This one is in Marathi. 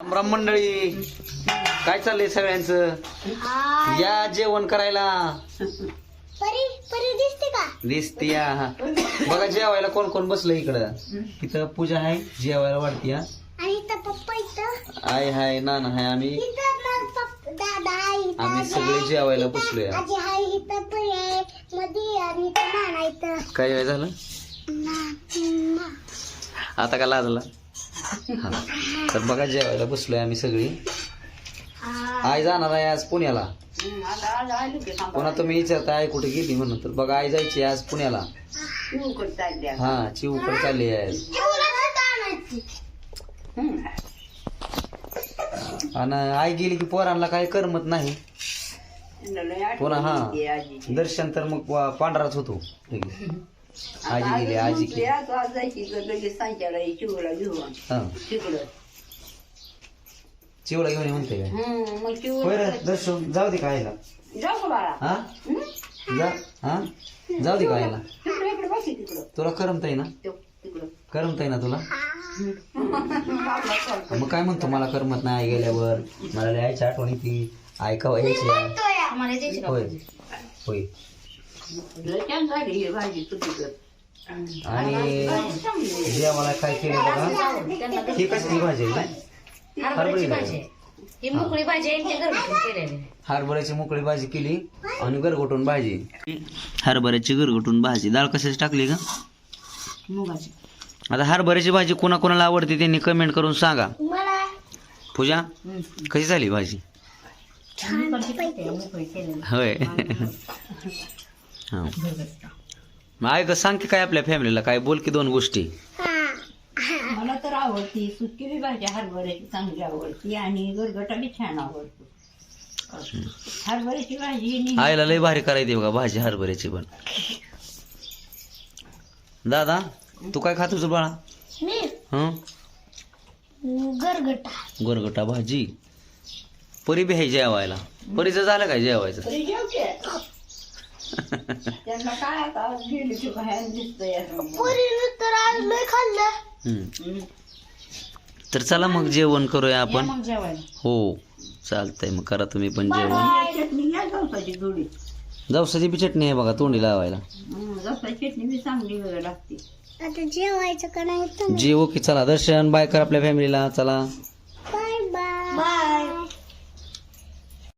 राम मंडळी. काय चाललंय सगळ्यांचं? या जेवण करायला. परी परी दिसते का? दिसते या बघा जेवायला कोण कोण बसलं इकडं? इथं पूजा आहे जेवायला वाढती या आणि इथं पप्पा इथं. आय हाय नाना हाय आम्ही. इथं मग पप्पा दादा आहे इथं आम्ही आजी सगळे आहे. जेवायला बसलोय. आजी आहे इथं परी आहे मध्ये आणि इथं नाना इथं. काय वेळ झालं? ना- ना. आता का लाजला? हां. तर बघा जेवायला बसलोय आम्ही सगळी. आई जाणार आहे आज पुण्याला. पुन्हा तुम्ही विचारता आई कुठे गेली म्हणून. तर बघा आई जायची आज पुण्याला. हा चिवकड चालली आहे जेवणाचं आणि आई गेली की पोरांना काही करमत नाही. पुन्हा हा. दर्शन तर मग पांढराच होतो. लगेच. आजी गेली. आजी गेली हा. चिवला घेऊन ये म्हणते काय? होय रे दर्शन जाऊ दे का आईला हा? जा हा? जाऊ दे का आईला तुला करमताय ना? करमताय ना तुला? मग काय म्हणतो मला करमत नाही आई गेल्यावर. मला लय आईची आठवण येते. आई कवा यायची? होय. होय. आणि जेवायला काय केलं बघा ही कसली भाजी आहे? हरभऱ्याची भाजी ही मोकळी भाजी आहे ते घरगुती केलेली हरभऱ्याची मोकळी भाजी केली आणि गरगोटून भाजी. हरभऱ्याची गरगोटून भाजी. डाळ कशाची टाकली का मुगाची आता हरभऱ्याची भाजी कोणाकोणाला आवडते त्यांनी कमेंट करून सांगा. पूजा कशी झाली भाजी? मोकळी केलेली होय. हा. मग ऐक सांग की काय आपल्या फॅमिलीला काय बोल की दोन गोष्टी. हा मला तर आवडती सुटकी बी भाजी हरभऱ्याची चांगली आवडती आणि गरगटा बी छान आवडतो. हरभऱ्याची भाजी नि- आईला लय भारी करायची बघा भाजी हरभऱ्याची पण. दादा तू काय खात तुझं बाळा? मी? हं? गरगटा. गोरगटा भाजी. परी बी आहे जेवायला. परीचं झालं काय जेवायचं? तरी जेवते. त्यांना काय आता गेली की बाहेर दिसतंय असं. परीनं तर आज लय खाल्लं हं. तर चला मग जेवण करूया आपण. मग हो चालतंय. मग करा तुम्ही पण जेवण. चटणी घ्या गवसाची थोडी जवसाची बी चटणी आहे बघा तोंडी लावायला. चटणी चांगली लागते. आता जेवायचं का नाही तुम्ही? जेव की चला दर्शन बाय कर आपल्या फॅमिलीला चला.